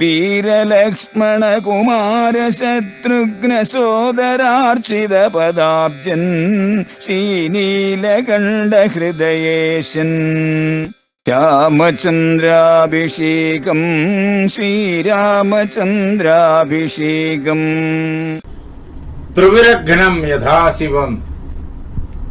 വീരലക്ഷ്മണ കുമാര ശത്രുഘ്ന സോദരാർച്ചിത പദാബ്ജൻ ശ്രീനീലകണ്ഠ ഹൃദയേശൻ രാമചന്ദ്രാഭിഷേകം ശ്രീരാമചന്ദ്രാഭിഷേകം. ത്രിപുരഘ്നം യഥാശിവം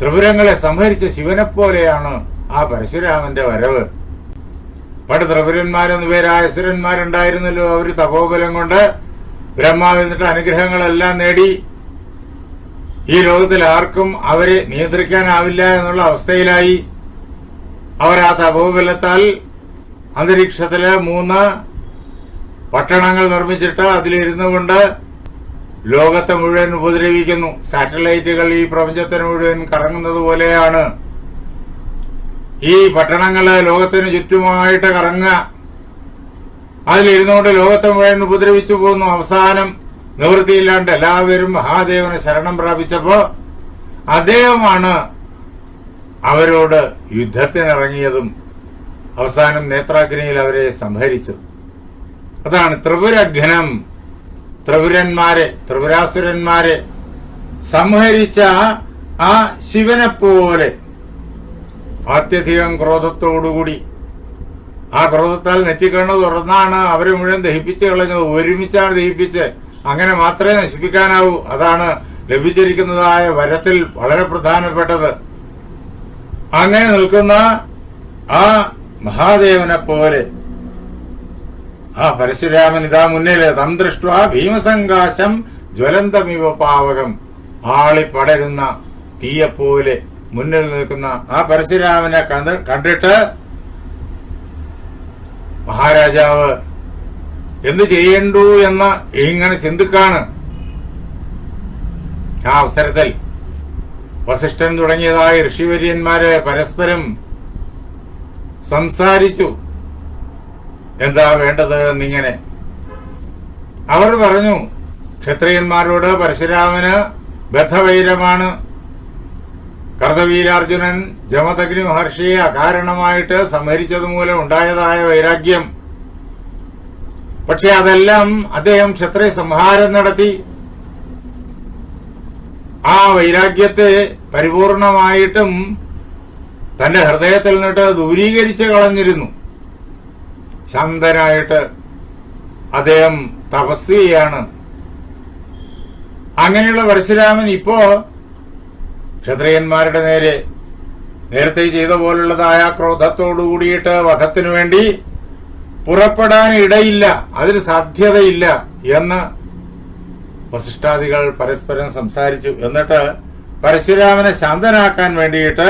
ത്രിപുരങ്ങളെ സംഹരിച്ച ശിവനെപ്പോലെയാണ് ആ പരശുരാമന്റെ വരവ്. പണ്ട് ത്രിപുരന്മാരെന്ന് പേര് ആയസുരന്മാരുണ്ടായിരുന്നല്ലോ അവർ തപോബലം കൊണ്ട് ബ്രഹ്മാവിൽ നിന്നിട്ട് അനുഗ്രഹങ്ങളെല്ലാം നേടി. ഈ ലോകത്തിൽ ആർക്കും അവരെ നിയന്ത്രിക്കാനാവില്ല എന്നുള്ള അവസ്ഥയിലായി. അവർ ആ തപോബലത്താൽ അന്തരീക്ഷത്തിൽ മൂന്ന് പട്ടണങ്ങൾ നിർമ്മിച്ചിട്ട് അതിലിരുന്നു കൊണ്ട് ലോകത്തെ മുഴുവൻ ഉപദ്രവിക്കുന്നു. സാറ്റലൈറ്റുകൾ ഈ പ്രപഞ്ചത്തിന് മുഴുവൻ കറങ്ങുന്നത് പോലെയാണ്. ഈ പട്ടണങ്ങൾ ലോകത്തിന് ചുറ്റുമായിട്ട് കറങ്ങുക. അതിലിരുന്നുകൊണ്ട് ലോകത്തെ മുഴുവൻ ഉപദ്രവിച്ചു പോകുന്നു. അവസാനം നിവൃത്തിയില്ലാണ്ട് എല്ലാവരും മഹാദേവനെ ശരണം പ്രാപിച്ചപ്പോ അദ്ദേഹമാണ് അവരോട് യുദ്ധത്തിനിറങ്ങിയതും അവസാനം നേത്രാഗ്നിയിൽ അവരെ സംഹരിച്ചത്. അതാണ് ത്രിപുരഘ്നം ത്രിപുരന്മാരെ ത്രിപുരാസുരന്മാരെ സംഹരിച്ച ആ ശിവനെ പോലെ അത്യധികം ക്രോധത്തോടുകൂടി. ആ ക്രോധത്താൽ നെറ്റിക്കണ്ണ് തുറന്നാണ് അവരെ മുഴുവൻ ദഹിപ്പിച്ച് കളഞ്ഞത്. ഒരുമിച്ചാണ് ദഹിപ്പിച്ച്. അങ്ങനെ മാത്രമേ നശിപ്പിക്കാനാവൂ. അതാണ് ലഭിച്ചിരിക്കുന്നതായ വരത്തിൽ വളരെ പ്രധാനപ്പെട്ടത്. അങ്ങനെ നിൽക്കുന്ന ആ മഹാദേവനെ പോലെ ആ പരശുരാമൻ ഇതാ മുന്നിൽ. തം ദൃഷ്ട ഭീമസങ്കാശം ജ്വലന്തമിവ പാവകം. ആളി പടരുന്ന തീയെപ്പോലെ മുന്നിൽ നിൽക്കുന്ന ആ പരശുരാമനെ കണ്ടിട്ട് മഹാരാജാവ് എന്ത് ചെയ്യണ്ടു എന്ന് ഇങ്ങനെ ചിന്തിക്കാണ്. ആ അവസരത്തിൽ വസിഷ്ഠൻ തുടങ്ങിയതായ ഋഷിവര്യന്മാരെ പരസ്പരം സംസാരിച്ചു. എന്താ വേണ്ടത് എന്നിങ്ങനെ. അവർ പറഞ്ഞു ക്ഷത്രിയന്മാരോട് പരശുരാമന് ബദ്ധവൈരമാണ്. കർത്തവീരാർജുനൻ ജമദഗ്നി മഹർഷിയെ അകാരണമായിട്ട് സംഹരിച്ചത് മൂലം ഉണ്ടായതായ വൈരാഗ്യം. പക്ഷെ അതെല്ലാം അദ്ദേഹം ക്ഷത്രിയ സംഹാരം നടത്തി. ആ വൈരാഗ്യത്തെ പരിപൂർണമായിട്ടും തന്റെ ഹൃദയത്തിൽ നിന്നിട്ട് ദൂരീകരിച്ച് കളഞ്ഞിരുന്നു. ശാന്തനായിട്ട് അദ്ദേഹം തപസ് ചെയ്യാണ്. അങ്ങനെയുള്ള പരശുരാമൻ ഇപ്പോ ക്ഷത്രിയന്മാരുടെ നേരെ നേരത്തെ ചെയ്ത പോലുള്ളതായ ക്രോധത്തോടു കൂടിയിട്ട് വധത്തിനു വേണ്ടി പുറപ്പെടാൻ ഇടയില്ല അതിന് സാധ്യതയില്ല എന്ന് വസിഷ്ഠാദികൾ പരസ്പരം സംസാരിച്ചു. എന്നിട്ട് പരശുരാമനെ ശാന്തനാക്കാൻ വേണ്ടിയിട്ട്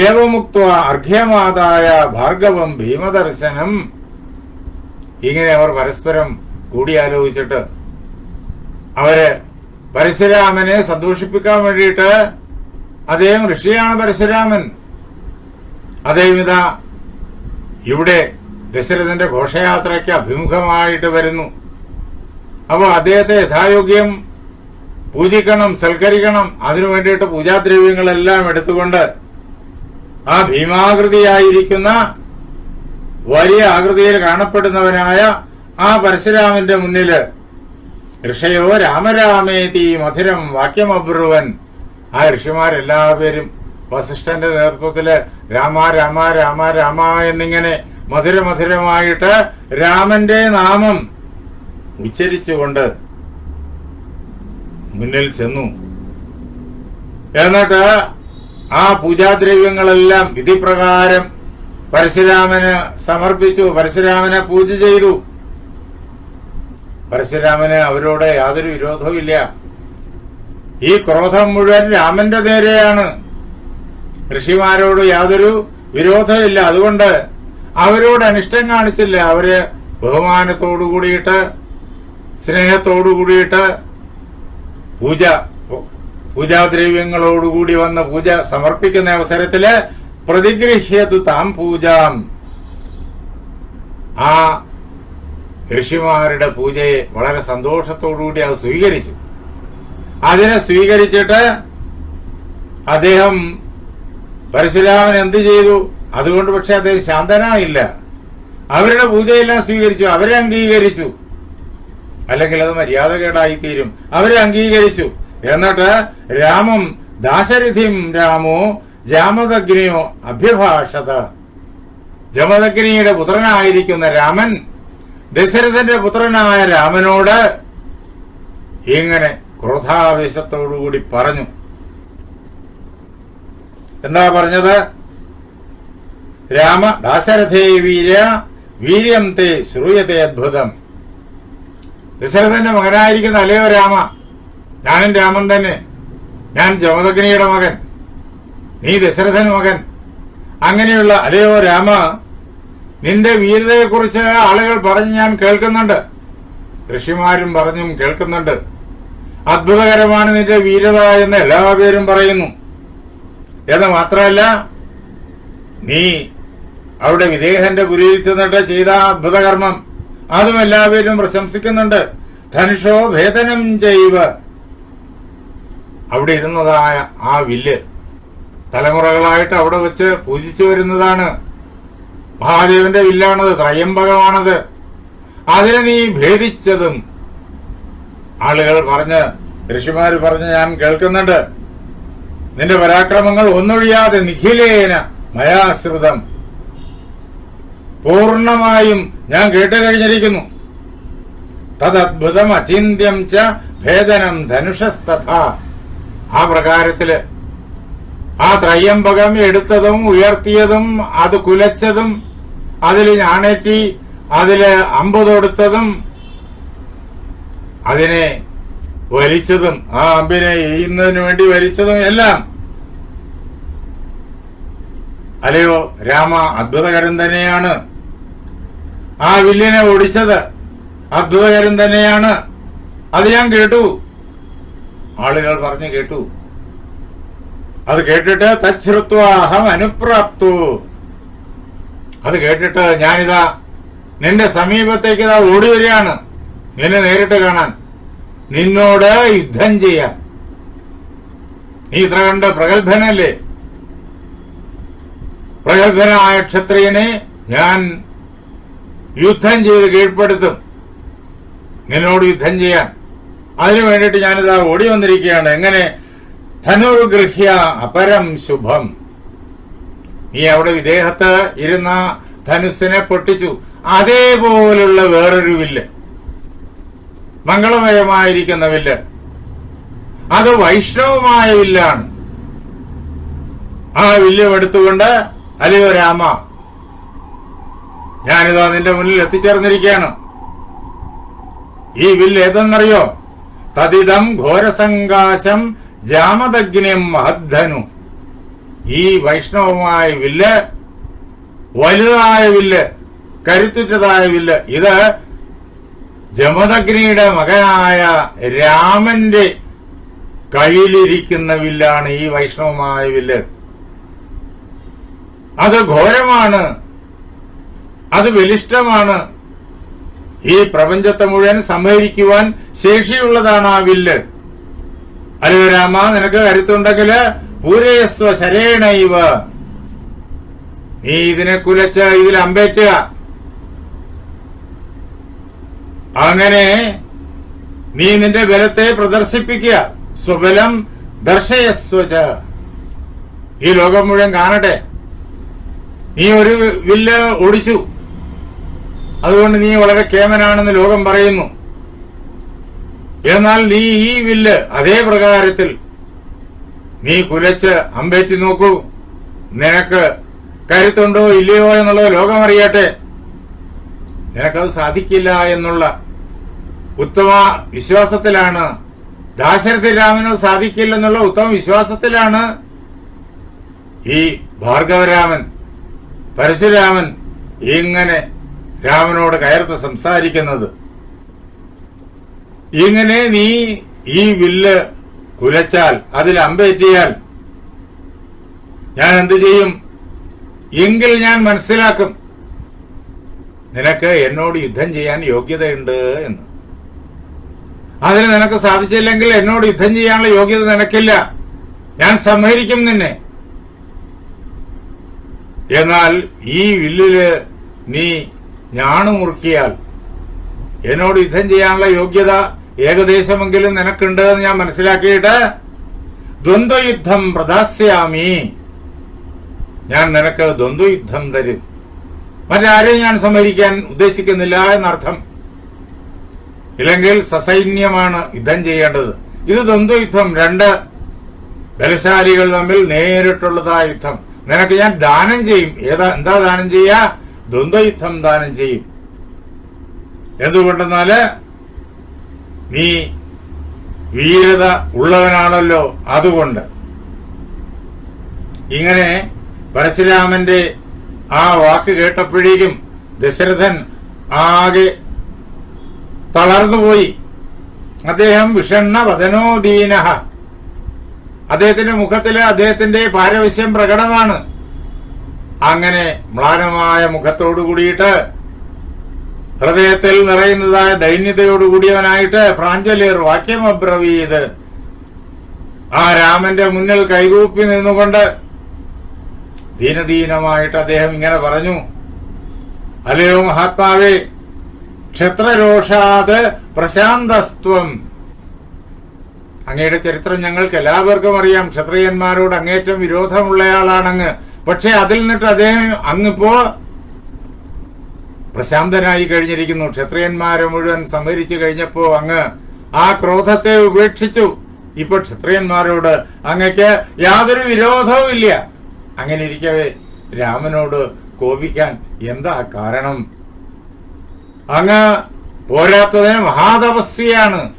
ഏവമുക്ത അർഘ്യമാതായ ഭാർഗവം ഭീമദർശനം ഇങ്ങനെ അവർ പരസ്പരം കൂടിയാലോചിച്ചിട്ട് അവർ പരശുരാമനെ സന്തോഷിപ്പിക്കാൻ വേണ്ടിയിട്ട് അദ്ദേഹം ഋഷിയാണ് പരശുരാമൻ. അദ്ദേഹം ഇതാ ഇവിടെ ദശരഥന്റെ ഘോഷയാത്രയ്ക്ക് അഭിമുഖമായിട്ട് വരുന്നു. അപ്പോൾ അദ്ദേഹത്തെ യഥായോഗ്യം പൂജിക്കണം സൽക്കരിക്കണം. അതിനു വേണ്ടിയിട്ട് പൂജാദ്രവ്യങ്ങളെല്ലാം എടുത്തുകൊണ്ട് ആ ഭീമാകൃതിയായിരിക്കുന്ന വലിയ ആകൃതിയിൽ കാണപ്പെടുന്നവനായ ആ പരശുരാമന്റെ മുന്നിൽ ഋഷയോ രാമരാമേതി മധുരം വാക്യമബ്രുവൻ ആ ഋഷിമാരെല്ലാവരും വസിഷ്ഠന്റെ നേതൃത്വത്തിൽ രാമ രാമ രാമ രാമ എന്നിങ്ങനെ മധുരമധുരമായിട്ട് രാമന്റെ നാമം ഉച്ചരിച്ചുകൊണ്ട് മുന്നിൽ ചെന്നു. എന്നിട്ട് ആ പൂജാദ്രവ്യങ്ങളെല്ലാം വിധിപ്രകാരം പരശുരാമന് സമർപ്പിച്ചു. പരശുരാമനെ പൂജ ചെയ്തു. പരശുരാമന് അവരോട് യാതൊരു വിരോധവുമില്ല. ഈ ക്രോധം മുഴുവൻ രാമന്റെ നേരെയാണ്. ഋഷിമാരോട് യാതൊരു വിരോധമില്ല അതുകൊണ്ട് അവരോട് അനിഷ്ടം കാണിച്ചില്ല. അവർ ബഹുമാനത്തോടു കൂടിയിട്ട് സ്നേഹത്തോടു കൂടിയിട്ട് പൂജ പൂജാദ്രവ്യങ്ങളോടുകൂടി വന്ന പൂജ സമർപ്പിക്കുന്ന അവസരത്തിൽ പ്രതിഗ്രഹ്യതു താം പൂജാം. ആ ഋഷിമാരുടെ പൂജയെ വളരെ സന്തോഷത്തോടുകൂടി അത് സ്വീകരിച്ചു. അതിനെ സ്വീകരിച്ചിട്ട് അദ്ദേഹം പരശുരാമൻ എന്ത് ചെയ്തു? അതുകൊണ്ട് പക്ഷെ അദ്ദേഹം ശാന്തനായില്ല. അവരുടെ പൂജയെല്ലാം സ്വീകരിച്ചു അവരെ അംഗീകരിച്ചു. അല്ലെങ്കിൽ അത് മര്യാദകേടായിത്തീരും അവരെ അംഗീകരിച്ചു. എന്നിട്ട് രാമം ദാശരഥിം രാമോ ജാമദഗ്നിയോ അഭ്യഭാഷത ജമദഗ്നിയുടെ പുത്രനായിരിക്കുന്ന രാമൻ ദശരഥന്റെ പുത്രനായ രാമനോട് ഇങ്ങനെ ക്രോധാവേശത്തോടുകൂടി പറഞ്ഞു. എന്താ പറഞ്ഞത്? രാമ ദാശരഥേ വീര വീര്യം തേ ശ്രൂയത്തെ അദ്ഭുതം. ദശരഥന്റെ മകനായിരിക്കുന്ന അല്ലയോ രാമ? ഞാനും രാമൻ തന്നെ. ഞാൻ ജമദഗ്നിയുടെ മകൻ. നീ ദശരഥൻ മകൻ. അങ്ങനെയുള്ള അലയോ രാമ നിന്റെ വീരതയെക്കുറിച്ച് ആളുകൾ പറഞ്ഞ് ഞാൻ കേൾക്കുന്നുണ്ട്. ഋഷിമാരും പറഞ്ഞും കേൾക്കുന്നുണ്ട്. അത്ഭുതകരമാണ് നിന്റെ വീരത എന്ന് എല്ലാവരും പറയുന്നു. എന്ന് മാത്രമല്ല നീ അവിടെ വിദേഹന്റെ പുരിയിൽ ചെന്നിട്ട് ചെയ്ത അത്ഭുതകർമ്മം അതും എല്ലാവരും പ്രശംസിക്കുന്നുണ്ട്. ധനുഷോ ഭേദനം ചെയ്വ്. അവിടെ ഇരുന്നതായ ആ വില്ല് തലമുറകളായിട്ട് അവിടെ വെച്ച് പൂജിച്ചു വരുന്നതാണ്. മഹാദേവന്റെ വില്ലാണത് ത്രയംബകമാണത്. അതിനെ നീ ഭേദിച്ചതും ആളുകൾ പറഞ്ഞ് ഋഷിമാര് പറഞ്ഞ് ഞാൻ കേൾക്കുന്നുണ്ട്. നിന്റെ പരാക്രമങ്ങൾ ഒന്നൊഴിയാതെ നിഖിലേന മയാശ്രിതം. പൂർണമായും ഞാൻ കേട്ടു കഴിഞ്ഞിരിക്കുന്നു തദ്ഭുതം അചിന്യം ച ഭേദനം ധനുഷസ്തഥ. ആ പ്രകാരത്തിൽ ആ ത്രയംബകം എടുത്തതും ഉയർത്തിയതും അത് കുലച്ചതും അതിൽ ഞാണേറ്റി അതിൽ അമ്പ് തൊടുത്തതും അതിനെ വലിച്ചതും ആ അമ്പിനെ എയ്യുന്നതിന് വേണ്ടി വലിച്ചതും എല്ലാം. അല്ലയോ രാമ അത്ഭുതകരം തന്നെയാണ്. ആ വില്ലിനെ ഓടിച്ചത് അത്ഭുതകരം തന്നെയാണ്. അത് ഞാൻ കേട്ടു. ആളുകൾ പറഞ്ഞു കേട്ടു. അത് കേട്ടിട്ട് തച്ഛൃത്വാഹം അനുപ്രാപ്തു. അത് കേട്ടിട്ട് ഞാനിതാ നിന്റെ സമീപത്തേക്ക് ഇതാ ഓടി വരികയാണ്. നിന്നെ നേരിട്ട് കാണാൻ. നിന്നോട് യുദ്ധം ചെയ്യാം. നീ ഇത്ര കണ്ട പ്രഗത്ഭനല്ലേ? പ്രഗത്ഭനായ ക്ഷത്രിയനെ ഞാൻ യുദ്ധം ചെയ്ത് കീഴ്പ്പെടുത്തും. നിന്നോട് യുദ്ധം ചെയ്യാൻ. അതിനു വേണ്ടിയിട്ട് ഞാനിതാ ഓടി വന്നിരിക്കുകയാണ്. എങ്ങനെ? ധനുർഗൃഹ്യ അപരം ശുഭം. നീ അവിടെ വിദേഹത്ത് ഇരുന്ന ധനുസിനെ പൊട്ടിച്ചു. അതേപോലുള്ള വേറൊരു വില്ല് മംഗളമയമായിരിക്കുന്ന വില്ല്. അത് വൈഷ്ണവമായ വില്ലാണ്. ആ വില്ല് എടുത്തുകൊണ്ട് അല്ലയോ രാമ ഞാനിതാ നിന്റെ മുന്നിൽ എത്തിച്ചേർന്നിരിക്കുകയാണ്. ഈ വില്ല് ഏതെന്നറിയോ? തതിതം ഘോരസങ്കാശം ജാമദഗ്നം മഹദ്ധനു. ഈ വൈഷ്ണവമായ വില്ല് വലുതായ വില്ല് കരുത്തുറ്റതായ വില്ല്. ഇത് ജമദഗ്നിയുടെ മകനായ രാമന്റെ കയ്യിലിരിക്കുന്ന വില്ലാണ് ഈ വൈഷ്ണവമായ വില്ല്. അത് ഘോരമാണ്. അത് ബലിഷ്ടമാണ് ഈ പ്രപഞ്ചത്തെ മുഴുവൻ സംഹരിക്കുവാൻ ശേഷിയുള്ളതാണ് ആ വില്ല്. അല്ലയോ രാമ നിനക്ക് കരുത്തുണ്ടെങ്കിൽ പൂരയസ്വ ശരേണൈവ. നീ ഇതിനെ കുലച്ച് ഇതിൽ അമ്പേറ്റുക. അങ്ങനെ നീ നിന്റെ ബലത്തെ പ്രദർശിപ്പിക്കുക. സ്വബലം ദർശയസ്വച. ഈ ലോകം മുഴുവൻ കാണട്ടെ. നീ ഒരു വില്ല് ഒടിച്ചു അതുകൊണ്ട് നീ വളരെ കേമനാണെന്ന് ലോകം പറയുന്നു. എന്നാൽ നീ ഈ വില്ല് അതേ പ്രകാരത്തിൽ നീ കുലച്ച് അമ്പേറ്റി നോക്കൂ. നിനക്ക് കരുത്തുണ്ടോ ഇല്ലയോ എന്നുള്ളത് ലോകം അറിയട്ടെ നിനക്കത് സാധിക്കില്ല എന്നുള്ള ഉത്തമ വിശ്വാസത്തിലാണ്. ദാശരഥി രാമന് സാധിക്കില്ലെന്നുള്ള ഉത്തമ വിശ്വാസത്തിലാണ് ഈ ഭാർഗവരാമൻ പരശുരാമൻ ഇങ്ങനെ രാമനോട് കയർത്ത് സംസാരിക്കുന്നത്. ഇങ്ങനെ നീ ഈ വില്ല് കുലച്ചാൽ അതിൽ അമ്പേറ്റിയാൽ ഞാൻ എന്തു ചെയ്യും? എങ്കിൽ ഞാൻ മനസ്സിലാക്കും. നിനക്ക് എന്നോട് യുദ്ധം ചെയ്യാൻ യോഗ്യതയുണ്ട് എന്ന്. അതിന് നിനക്ക് സാധിച്ചില്ലെങ്കിൽ എന്നോട് യുദ്ധം ചെയ്യാനുള്ള യോഗ്യത നിനക്കില്ല. ഞാൻ സംഹരിക്കും നിന്നെ. എന്നാൽ ഈ വില്ലിൽ നീ ഞാണു മുറുക്കിയാൽ എന്നോട് യുദ്ധം ചെയ്യാനുള്ള യോഗ്യത ഏകദേശമെങ്കിലും നിനക്കുണ്ട് എന്ന് ഞാൻ മനസ്സിലാക്കിയിട്ട് ദ്വന്ദ്വയുദ്ധം പ്രദാസ്യാമി. ഞാൻ നിനക്ക് ദ്വന്ദ്വയുദ്ധം തരും. മറ്റാരെയും ഞാൻ സമ്മതിക്കാൻ ഉദ്ദേശിക്കുന്നില്ല എന്നർത്ഥം. ഇല്ലെങ്കിൽ സസൈന്യമാണ് യുദ്ധം ചെയ്യേണ്ടത്. ഇത് ദ്വന്ദ്വയുദ്ധം രണ്ട് ബലശാലികൾ തമ്മിൽ നേരിട്ടുള്ളതായ യുദ്ധം. നിനക്ക് ഞാൻ ദാനം ചെയ്യും. ഏതാ എന്താ ദാനം ചെയ്യാ? ദ്വന്ദ്വയുദ്ധം ദാനം ചെയ്യും. എന്തുകൊണ്ടെന്നാൽ നീ വീരത ഉള്ളവനാണല്ലോ. അതുകൊണ്ട് ഇങ്ങനെ പരശുരാമന്റെ ആ വാക്ക് കേട്ടപ്പോഴേക്കും ദശരഥൻ ആകെ തളർന്നുപോയി. അദ്ദേഹം വിഷണ്ണ വദനോദീന അദ്ദേഹത്തിന്റെ മുഖത്തിൽ അദ്ദേഹത്തിന്റെ പാരവശ്യം പ്രകടമാണ്. അങ്ങനെ മ്ലാനമായ മുഖത്തോടു കൂടിയിട്ട് ഹൃദയത്തിൽ നിറയുന്നതായ ദൈന്യതയോടുകൂടിയവനായിട്ട് പ്രാഞ്ചലിയർ വാക്യം അബ്രവീത് ആ രാമന്റെ മുന്നിൽ കൈകൂപ്പി നിന്നുകൊണ്ട് ദീനദീനമായിട്ട് അദ്ദേഹം ഇങ്ങനെ പറഞ്ഞു. അല്ലയോ മഹാത്മാവേ ക്ഷത്രരോഷാത് പ്രശാന്തസ്ത്വം. അങ്ങയുടെ ചരിത്രം ഞങ്ങൾക്ക് എല്ലാവർക്കും അറിയാം. ക്ഷത്രിയന്മാരോട് അങ്ങേറ്റം വിരോധമുള്ളയാളാണങ്ങ്. പക്ഷെ അതിൽ നിന്നിട്ട് അദ്ദേഹം അങ്ങിപ്പോ പ്രശാന്തനായി കഴിഞ്ഞിരിക്കുന്നു. ക്ഷത്രിയന്മാരെ മുഴുവൻ സംഹരിച്ചു കഴിഞ്ഞപ്പോ അങ്ങ് ആ ക്രോധത്തെ ഉപേക്ഷിച്ചു. ഇപ്പൊ ക്ഷത്രിയന്മാരോട് അങ്ങക്ക് യാതൊരു വിരോധവും ഇല്ല അങ്ങനെ ഇരിക്കവേ രാമനോട് കോപിക്കാൻ എന്താ കാരണം? അങ്ങ് പോരാത്തതിന് മഹാതപസ്വിയാണ്.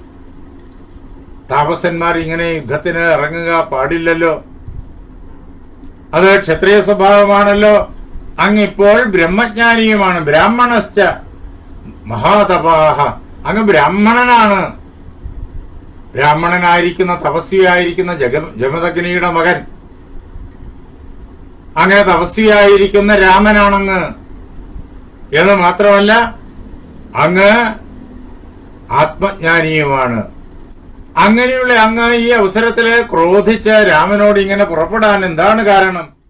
താപസന്മാർ ഇങ്ങനെ യുദ്ധത്തിന് ഇറങ്ങുക പാടില്ലല്ലോ. അത് ക്ഷത്രിയ സ്വഭാവമാണല്ലോ. അങ്ങിപ്പോൾ ബ്രഹ്മജ്ഞാനിയുമാണ്. ബ്രാഹ്മണശ്ച മഹാതപാഹ. അങ്ങ് ബ്രാഹ്മണനാണ്. ബ്രാഹ്മണനായിരിക്കുന്ന തപസ്വിയായിരിക്കുന്ന ജഗ ജമദഗ്നിയുടെ മകൻ. അങ്ങനെ തപസ്വിയായിരിക്കുന്ന രാമനാണങ്ങ്. എന്ന് മാത്രമല്ല അങ്ങ് ആത്മജ്ഞാനിയുമാണ്. അങ്ങനെയുള്ള അങ്ങ് ഈ അവസരത്തിൽ ക്രോധിച്ച് രാമനോട് ഇങ്ങനെ പുറപ്പെടാൻ എന്താണ് കാരണം?